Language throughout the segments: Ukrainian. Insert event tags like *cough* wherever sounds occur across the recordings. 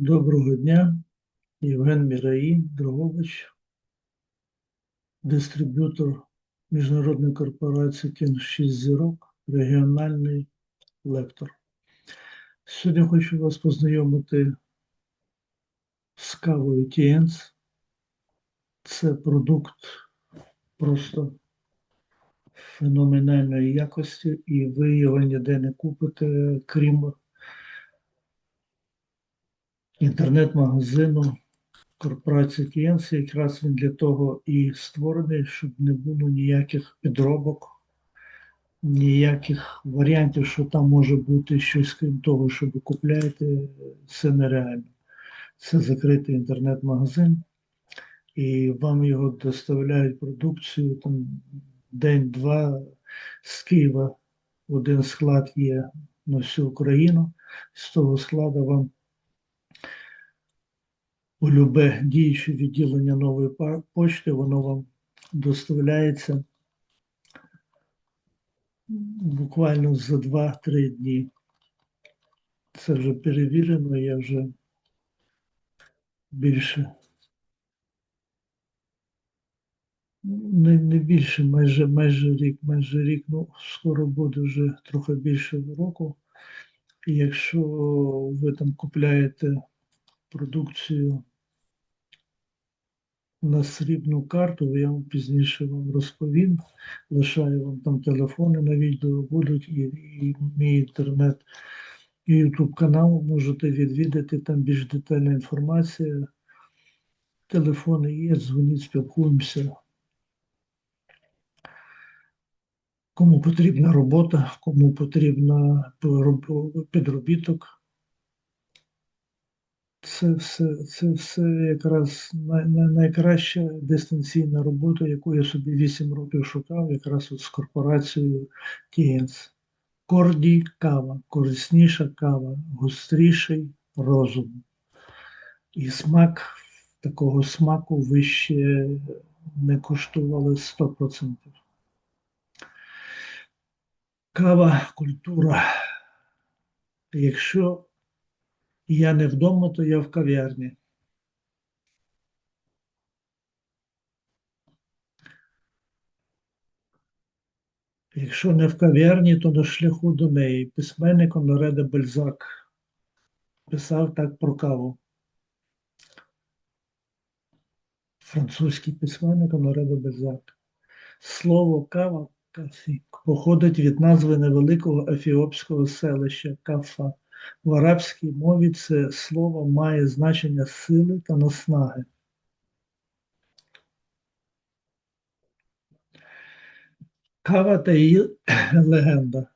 Доброго дня, Євген Міраї, Дрогович, дистриб'ютор міжнародної корпорації Кін 6 зірок, регіональний лектор. Сьогодні хочу вас познайомити з кавою Тієнс. Це продукт просто феноменальної якості, і ви його ніде не купите, крім інтернет-магазину корпорації Кієнс. Якраз він для того і створений, щоб не було ніяких підробок, ніяких варіантів, що там може бути щось крім того, що ви купляєте, це нереально. Це закритий інтернет-магазин, і вам його доставляють продукцію там день-два з Києва. Один склад є на всю Україну. З того складу вам у любе діюче відділення нової почти, воно вам доставляється буквально за 2-3 дні. Це вже перевірено, я вже більше. Не, не більше, майже, майже рік, майже рік, ну, скоро буде вже трохи більше року. І якщо ви там купляєте продукцію на срібну карту, я вам пізніше вам розповім. Лишаю вам там телефони на відео будуть і, і мій інтернет і Ютуб канал можете відвідати, там більш детальна інформація. Телефони є, дзвоніть, спілкуємося. Кому потрібна робота, кому потрібна підробіток. Це все, це все якраз най, най- найкраща дистанційна робота, яку я собі 8 років шукав, якраз от з корпорацією Тієнс. Корді кава, корисніша кава, гостріший розум. І смак, такого смаку ви ще не коштували 100%. Кава, культура. Якщо я не вдома, то я в кав'ярні. Якщо не в кав'ярні, то на шляху до неї. Письменник Оноре Бальзак писав так про каву. Французький письменник Оноре Бальзак. Слово кава кафі походить від назви невеликого ефіопського селища Кафа. В арабській мові це слово має значення сили та наснаги. Кава та її *clears throat* легенда.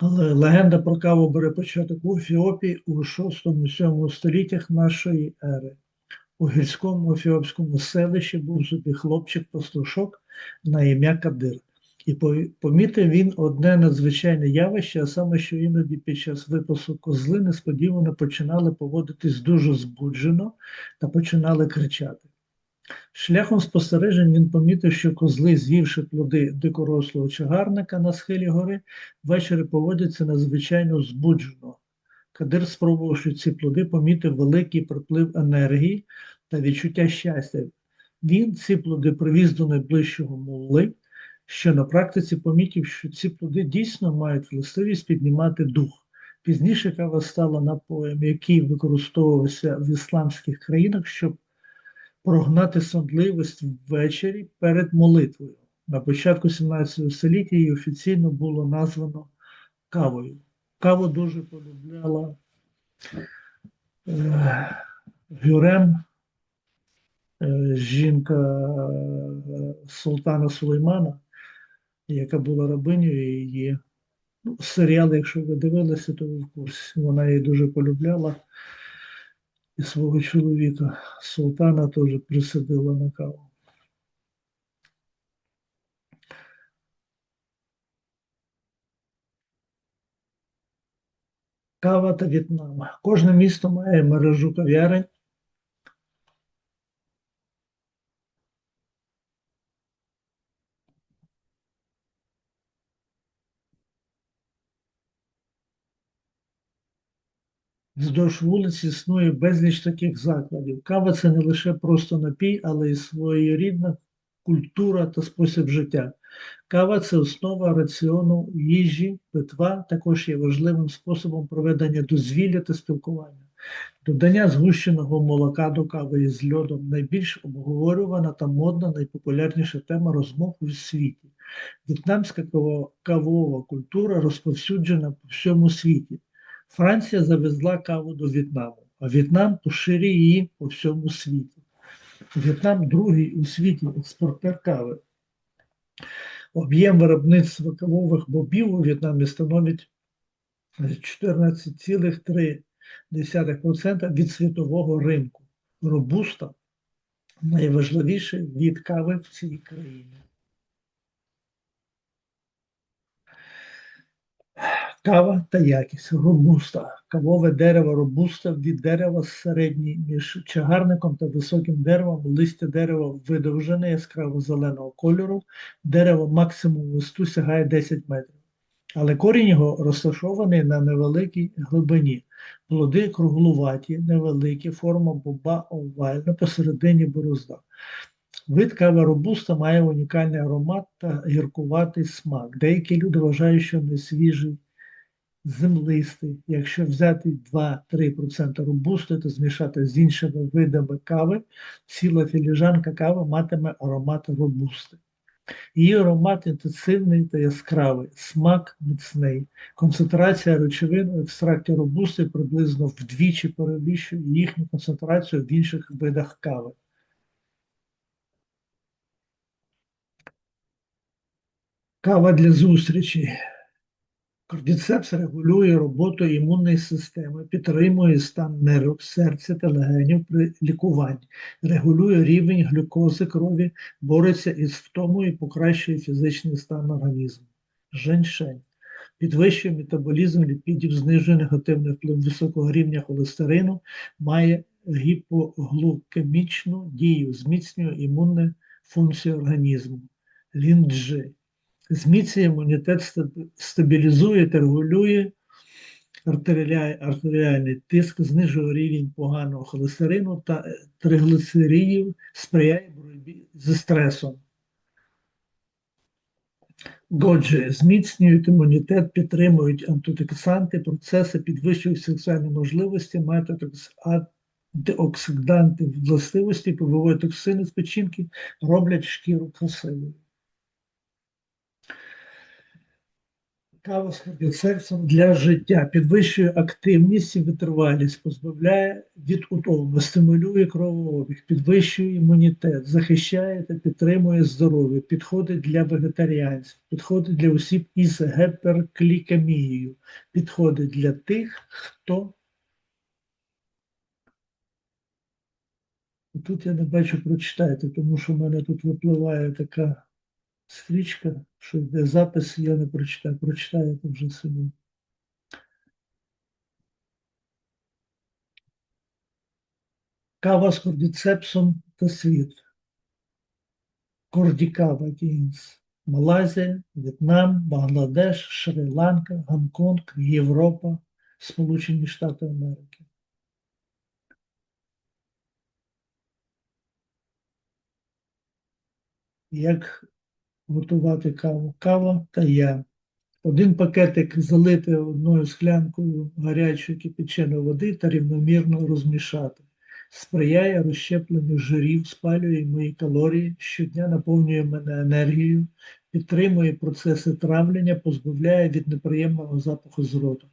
Легенда про каву бере початок у Ефіопії у 6-7 століттях нашої ери. У гірському ефіопському селищі був собі хлопчик-пастушок на ім'я Кадир. І помітив він одне надзвичайне явище, а саме, що іноді під час випасу козли несподівано починали поводитись дуже збуджено та починали кричати. Шляхом спостережень він помітив, що козли, з'ївши плоди дикорослого чагарника на схилі гори, ввечері поводяться надзвичайно збуджено. Кадир, спробувавши ці плоди, помітив великий приплив енергії та відчуття щастя. Він ці плоди привіз до найближчого мулли, що на практиці помітив, що ці плоди дійсно мають властивість піднімати дух. Пізніше кава стала напоєм, який використовувався в ісламських країнах, щоб прогнати сонливість ввечері перед молитвою. На початку 17 століття її офіційно було названо кавою. Каву дуже полюбляла е, Гюрем, е, жінка е, султана Сулеймана, яка була рабинею її. Ну, серіал, якщо ви дивилися, то ви в курсі. Вона її дуже полюбляла. І свого чоловіка султана теж присадила на каву. Кава та В'єтнам. Кожне місто має мережу кав'ярень. Вздовж вулиці існує безліч таких закладів. Кава це не лише просто напій, але й своєрідна культура та спосіб життя. Кава це основа раціону їжі, питва також є важливим способом проведення дозвілля та спілкування. Додання згущеного молока до кави із льодом найбільш обговорювана та модна, найпопулярніша тема розмов у світі. В'єтнамська кавова культура розповсюджена по всьому світі. Франція завезла каву до В'єтнаму, а В'єтнам поширює її по всьому світі. В'єтнам другий у світі експортер кави. Об'єм виробництва кавових бобів у В'єтнамі становить 14,3% від світового ринку. Робуста найважливіший від кави в цій країні. Кава та якість робуста. Кавове дерево робуста від дерева середній між чагарником та високим деревом. Листя дерева видовжене яскраво зеленого кольору. Дерево максимум висоту сягає 10 метрів. Але корінь його розташований на невеликій глибині. Плоди круглуваті, невеликі, форма боба овальна, посередині борозда. Вид кави робуста має унікальний аромат та гіркуватий смак. Деякі люди вважають, що не свіжий, землистий. Якщо взяти 2-3% робусти та змішати з іншими видами кави, ціла філіжанка кави матиме аромат робусти. Її аромат інтенсивний та яскравий, смак міцний. Концентрація речовин у екстракті робусти приблизно вдвічі перевищує їхню концентрацію в інших видах кави. Кава для зустрічі. Кордіцепс регулює роботу імунної системи, підтримує стан нерв, серця та легенів при лікуванні, регулює рівень глюкози крові, бореться із втомою і покращує фізичний стан організму. Женьшень підвищує метаболізм ліпідів, знижує негативний вплив високого рівня холестерину, має гіпоглукемічну дію, зміцнює імунну функцію організму. Лінджи зміцнює імунітет, стабілізує та регулює артеріальний тиск, знижує рівень поганого холестерину та е, сприяє боротьбі зі стресом. Годжі зміцнюють імунітет, підтримують антидепресанти, процеси, підвищують сексуальні можливості, мають антиокс- антиоксиданти властивості, виводять токсини з печінки, роблять шкіру красивою. Кава з кардіоцепсом для життя підвищує активність і витривалість, позбавляє від утоми, стимулює кровообіг, підвищує імунітет, захищає та підтримує здоров'я, підходить для вегетаріанців, підходить для осіб із гіперклікемією, підходить для тих, хто. Тут я не бачу, прочитайте, тому що в мене тут випливає така стрічка, що йде запис, я не прочитаю, прочитаєте вже самі. Кава з кордіцепсом та світ. Кордікава Кінс. Малайзія, В'єтнам, Бангладеш, Шрі-Ланка, Гонконг, Європа, Сполучені Штати Америки. Як готувати каву? Кава та я. Один пакетик залити одною склянкою гарячої кипяченої води та рівномірно розмішати. Сприяє розщепленню жирів, спалює мої калорії, щодня наповнює мене енергією, підтримує процеси травлення, позбавляє від неприємного запаху з рота.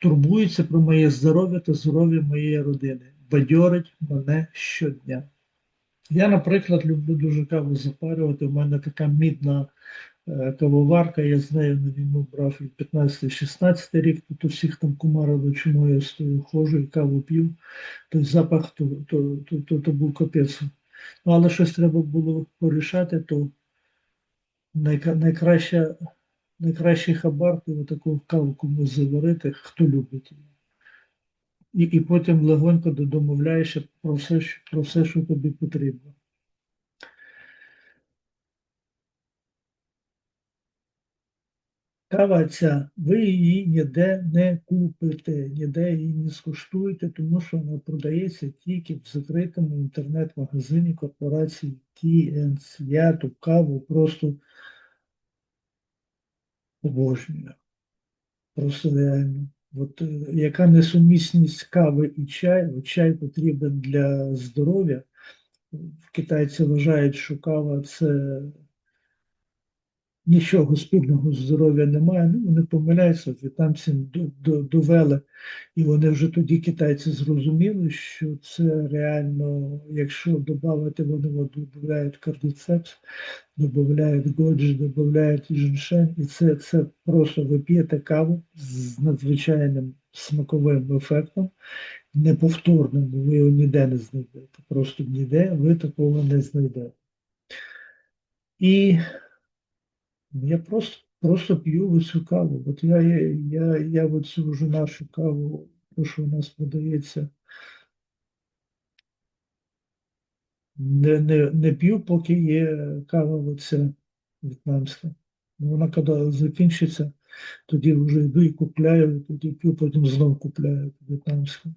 Турбується про моє здоров'я та здоров'я моєї родини, бадьорить мене щодня. Я, наприклад, люблю дуже каву запарювати. У мене така мідна е, кавоварка, я з нею на війну брав і 15-16 рік, тут усіх там кумарили, чому я стою, ходжу і каву п'ю, той запах, то, то, то, то, то був капець. Ну, але щось треба було порішати, то найкраща, найкращий хабар, то таку каву комусь заварити, хто любить її. І, і потім легонько домовляєшся про все, про все, що тобі потрібно. Кава ця, ви її ніде не купите, ніде її не скуштуєте, тому що вона продається тільки в закритому інтернет-магазині корпорації TNC. Я ту каву просто обожнюю. Просто реально. От, е, яка несумісність кави і чаю? Чай потрібен для здоров'я. Китайці вважають, що кава це нічого спільного здоров'я немає. Ну, вони помиляються, до- довели, і вони вже тоді китайці зрозуміли, що це реально, якщо додати, вони додають кардицепс, додають годжі, додають женьшень, і це, це просто ви п'єте каву з надзвичайним смаковим ефектом, неповторним, ви його ніде не знайдете. Просто ніде ви такого не знайдете. І я просто, просто п'ю цю каву. От я, я, я, оцю вже нашу каву, то, що у нас подається, не, не, не п'ю, поки є кава оця в'єтнамська. Ну, Вона коли закінчиться, тоді вже йду і купляю, тоді п'ю, потім знов купляю в'єтнамську.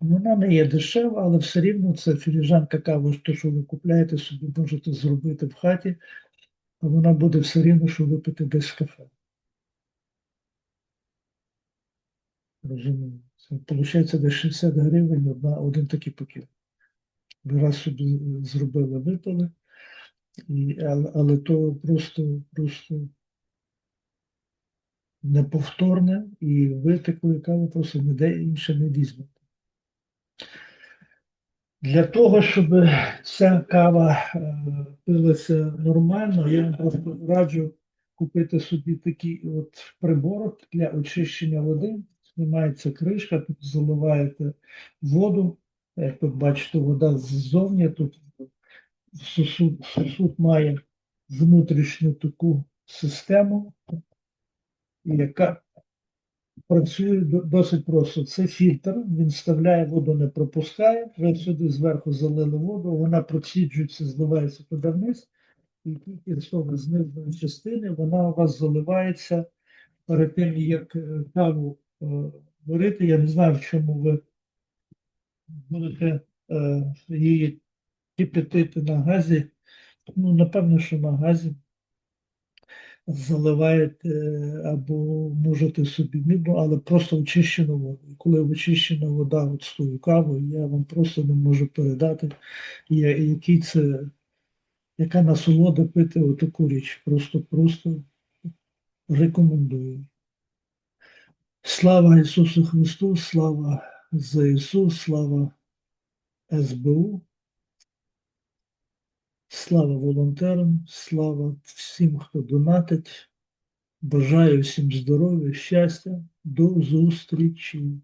Вона не є дешева, але все рівно це філіжанка кави, що ви купляєте, собі можете зробити в хаті, вона буде все рівно, що випити десь кафе. Розумію. Це виходить десь 60 гривень одна, один такий пакет. Ви раз собі зробили, випили, і, але, але то просто, просто неповторне, і ви такої кави просто ніде інше не візьмете. Для того, щоб ця кава е, пилася нормально, я просто раджу купити собі такий от прибор для очищення води. Знімається кришка, тут заливаєте воду. Як ви бачите, вода ззовні, тут сосуд, сосуд має внутрішню таку систему, яка працює досить просто. Це фільтр, він вставляє воду, не пропускає. Ви сюди зверху залили воду, вона проціджується, зливається туди вниз, і тільки того з частини вона у вас заливається перед тим, як е, каву е, варити. Я не знаю, в чому ви будете е, її кипятити на газі. Ну, напевно, що на газі заливаєте е, або можете собі мідну, але просто очищену воду. І коли очищена вода от з тою кавою, я вам просто не можу передати, який це, яка насолода пити отаку річ. Просто, просто рекомендую. Слава Ісусу Христу, слава ЗСУ, слава СБУ. Слава волонтерам, слава всім, хто донатить. Бажаю всім здоров'я, щастя, до зустрічі.